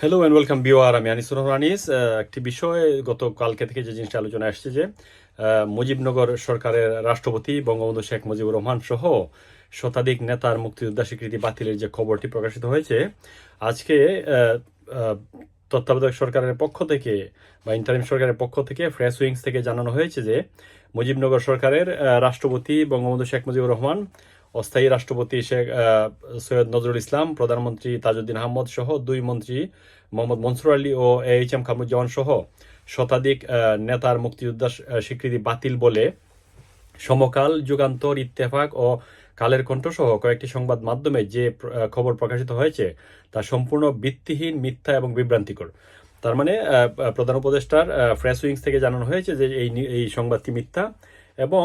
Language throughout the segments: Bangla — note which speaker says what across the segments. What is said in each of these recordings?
Speaker 1: হ্যালো অ্যান্ড ওয়েলকাম বিওয়ার আমি আনিসুর আনিস। একটি বিষয়ে গত কালকে থেকে যে জিনিসটা আলোচনা আসছে যে মুজিবনগর সরকারের রাষ্ট্রপতি বঙ্গবন্ধু শেখ মুজিবুর রহমান সহ শতাধিক নেতার মুক্তিযোদ্ধা স্বীকৃতি বাতিলের যে খবরটি প্রকাশিত হয়েছে, আজকে তত্ত্বাবধায়ক সরকারের পক্ষ থেকে বা ইন্টারিম সরকারের পক্ষ থেকে ফ্রেশ উইংস থেকে জানানো হয়েছে যে, মুজিবনগর সরকারের রাষ্ট্রপতি বঙ্গবন্ধু শেখ মুজিবুর রহমান অস্থায়ী রাষ্ট্রপতি শেখ সৈয়দ নজরুল ইসলাম প্রধানমন্ত্রী তাজউদ্দিন আহমদ সহ দুই মন্ত্রী মোহাম্মদ মনসুর আলী ও এ এইচ এম কামরুজ্জামান সহ শতাধিক নেতার মুক্তিযোদ্ধা স- আহ, স্বীকৃতি বাতিল বলে সমকাল যুগান্তর ইত্তেফাক ও কালের কণ্ঠ সহ কয়েকটি সংবাদ মাধ্যমে যে খবর প্রকাশিত হয়েছে তা সম্পূর্ণ ভিত্তিহীন মিথ্যা এবং বিভ্রান্তিকর। তার মানে প্রধান উপদেষ্টার ফ্রেশ উইংস থেকে জানানো হয়েছে যে এই এই সংবাদটি মিথ্যা এবং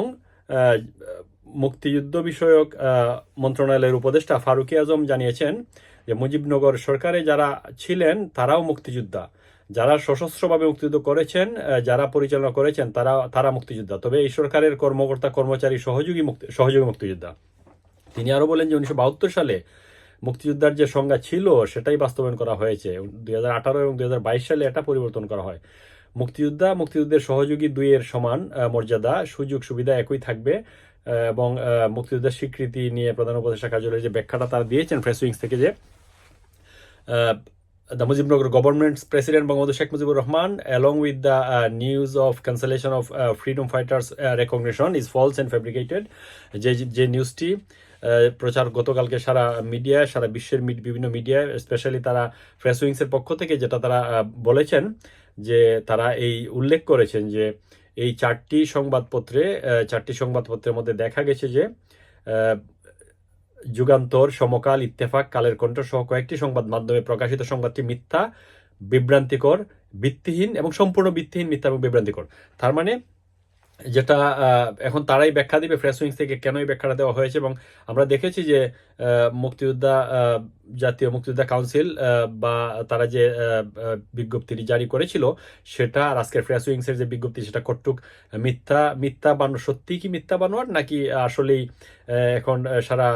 Speaker 1: মুক্তিযুদ্ধ বিষয়ক মন্ত্রণালয়ের উপদেষ্টা ফারুকি আজম জানিয়েছেন যে মুজিবনগর সরকারে যারা ছিলেন, তারাও মুক্তিযোদ্ধা। যারা সশস্ত্রভাবে মুক্তিযুদ্ধ করেছেন যারা পরিচালনা করেছেন, তারা তারা মুক্তিযোদ্ধা। তবে এই সরকারের কর্মকর্তা, কর্মচারী সহযোগী মুক্তি, সহযোগী মুক্তিযোদ্ধা। তিনি আরও বলেন যে উনিশশো বাহাত্তর সালে মুক্তিযোদ্ধার যে সংজ্ঞা ছিল, সেটাই বাস্তবায়ন করা হয়েছে। দুই হাজার আঠারো এবং দুই হাজার বাইশ সালে এটা পরিবর্তন করা হয়। মুক্তিযোদ্ধা, মুক্তিযুদ্ধের সহযোগী দুইয়ের সমান মর্যাদা সুযোগ সুবিধা একই থাকবে। এবং মুক্তিযুদ্ধের স্বীকৃতি নিয়ে প্রধান উপদেষ্টা কার্যালয়ের যে ব্যাখ্যাটা তারা দিয়েছেন ফ্রেস উইংস থেকে যে the Mujibnagar government president Bangabandhu Sheikh Mujibur Rahman along with the news of cancellation of freedom fighters recognition is false and fabricated যে যে নিউজটি প্রচার গতকালকে সারা মিডিয়ায় সারা বিশ্বের বিভিন্ন মিডিয়ায় স্পেশালি তারা ফ্রেস উইংসের পক্ষ থেকে যেটা তারা বলেছেন যে তারা এই উল্লেখ করেছেন যে এই চারটি সংবাদপত্রে চারটি সংবাদপত্রের মধ্যে দেখা গেছে যে যুগান্তর, সমকাল, ইত্তেফাক, কালের কণ্ঠ সহ কয়েকটি সংবাদ মাধ্যমে প্রকাশিত সংবাদটি মিথ্যা, বিভ্রান্তিকর, ভিত্তিহীন এবং সম্পূর্ণ ভিত্তিহীন মিথ্যা এবং বিভ্রান্তিকর। তার মানে যেটা এখন তারাই ব্যাখ্যা দিবে, ফ্রেশ উইংস থেকে কেন এই ব্যাখ্যাটা দেওয়া হয়েছে এবং আমরা দেখেছি যে মুক্তিযোদ্ধা জাতীয় মুক্তিযোদ্ধা কাউন্সিল বা তারা যে বিজ্ঞপ্তিটি জারি করেছিল, সেটা আজকের ফ্রেশ উইংস এর যে বিজ্ঞপ্তি, সেটা কটুক মিথ্যা মিথ্যা বানো, সত্যি কি মিথ্যা বানোয়ার? নাকি আসলেই এখন সারা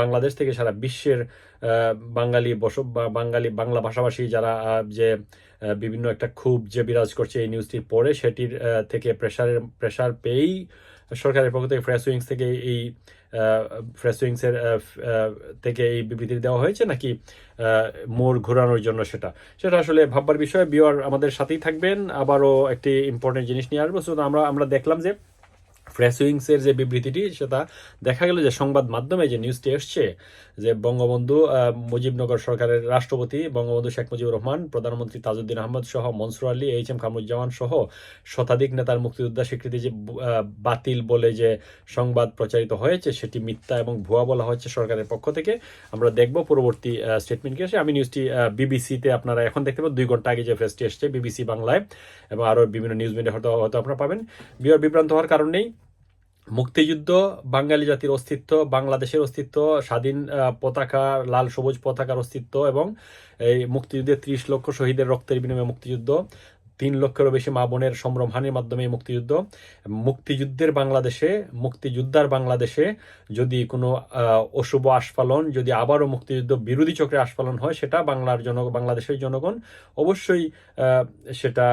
Speaker 1: বাংলাদেশ থেকে, সারা বিশ্বের বাঙালি বস বাঙালি বাংলা ভাষাভাষী যারা যে বিভিন্ন একটা ক্ষোভ যে বিরাজ করছে এই নিউজটির পরে সেটির থেকে প্রেশারের প্রেশার পেয়েই সরকারের পক্ষ থেকে ফ্রেশ উইংস থেকে এই ফ্রেশ উইংসের থেকে এই বিবৃতি দেওয়া হয়েছে নাকি মোড় ঘোরানোর জন্য সেটা? সেটা আসলে ভাববার বিষয়। বিওর আমাদের সাথেই থাকবেন। আবারও একটি ইম্পর্টেন্ট জিনিস নিয়ে আসব। শুধু আমরা আমরা দেখলাম যে ফ্রেশ উইংসের যে বিবৃতিটি, সেটা দেখা গেল যে সংবাদ মাধ্যমে যে নিউজটি এসছে, যে বঙ্গবন্ধু মুজিবনগর সরকারের রাষ্ট্রপতি বঙ্গবন্ধু শেখ মুজিবুর রহমান, প্রধানমন্ত্রী তাজউদ্দিন আহমদ সহ মনসুর আলী, এইচ এম কামরুজ্জামান সহ শতাধিক নেতার মুক্তিযোদ্ধা স্বীকৃতি যে বাতিল বলে যে সংবাদ প্রচারিত হয়েছে, সেটি মিথ্যা এবং ভুয়া বলা হয়েছে সরকারের পক্ষ থেকে। আমরা দেখব পরবর্তী স্টেটমেন্টকে এসে। আমি নিউজটি বিবিসিতে আপনারা এখন দেখতে পাবেন। দুই ঘণ্টা আগে যে ফ্রেশটি এসছে বিবিসি বাংলায়, এবং আরও বিভিন্ন নিউজ মিডিয়া হয়তো হয়তো আপনারা পাবেন। বিভ্রান্ত হওয়ার কারণ নেই। মুক্তিযুদ্ধ, বাঙালি জাতির অস্তিত্ব, বাংলাদেশের অস্তিত্ব, স্বাধীন পতাকা, লাল সবুজ পতাকার অস্তিত্ব এবং এই মুক্তিযুদ্ধে ত্রিশ লক্ষ শহীদের রক্তের বিনিময়ে মুক্তিযুদ্ধ, তিন লক্ষেরও বেশি মা বোনের সম্ভ্রমহানির মাধ্যমে এই মুক্তিযুদ্ধ। মুক্তিযুদ্ধের বাংলাদেশে, মুক্তিযোদ্ধার বাংলাদেশে যদি কোনো অশুভ আস্ফালন, যদি আবারও মুক্তিযুদ্ধ বিরোধী চক্রে আস্ফালন হয়, সেটা বাংলার জন বাংলাদেশের জনগণ অবশ্যই সেটা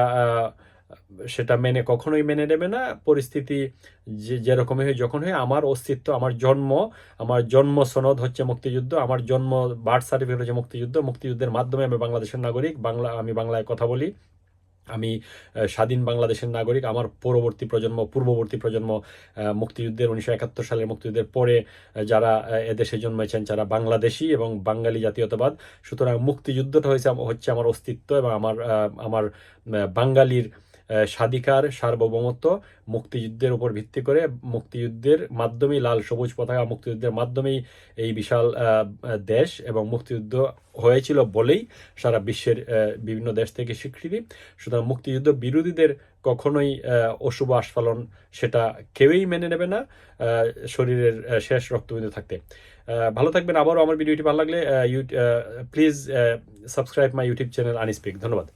Speaker 1: সেটা মেনে, কখনোই মেনে নেবে না। পরিস্থিতি যে, যেরকমই হয় যখন হয় আমার অস্তিত্ব, আমার জন্ম আমার জন্ম সনদ হচ্ছে মুক্তিযুদ্ধ, আমার জন্ম বার্থ সার্টিফিকেট হচ্ছে মুক্তিযুদ্ধ। মুক্তিযুদ্ধের মাধ্যমে আমি বাংলাদেশের নাগরিক, বাংলা, আমি বাংলায় কথা বলি, আমি স্বাধীন বাংলাদেশের নাগরিক, আমার পরবর্তী প্রজন্ম, পূর্ববর্তী প্রজন্ম মুক্তিযুদ্ধের উনিশশো একাত্তর সালের মুক্তিযুদ্ধের পরে যারা এদেশে জন্মেছেন, যারা বাংলাদেশি এবং বাঙালি জাতীয়তাবাদ, সুতরাং মুক্তিযুদ্ধটা হয়েছে, হচ্ছে আমার অস্তিত্ব এবং আমার আমার বাঙালির স্বাধিকার, সার্বভৌমত্ব, মুক্তিযুদ্ধের উপর ভিত্তি করে মুক্তিযুদ্ধের মাধ্যমেই লাল, সবুজ পতাকা মুক্তিযুদ্ধের মাধ্যমেই এই বিশাল দেশ এবং মুক্তিযুদ্ধ হয়েছিল বলেই সারা বিশ্বের বিভিন্ন দেশ থেকে স্বীকৃতি। সুতরাং মুক্তিযুদ্ধ বিরোধীদের কখনোই অশুভ আস্ফালন সেটা কেউই মেনে নেবে না শরীরের শেষ রক্তবিন্দু থাকতে। ভালো থাকবেন আবারও। আমার ভিডিওটি ভালো লাগলে please subscribe my YouTube channel আনিস্পিক ধন্যবাদ।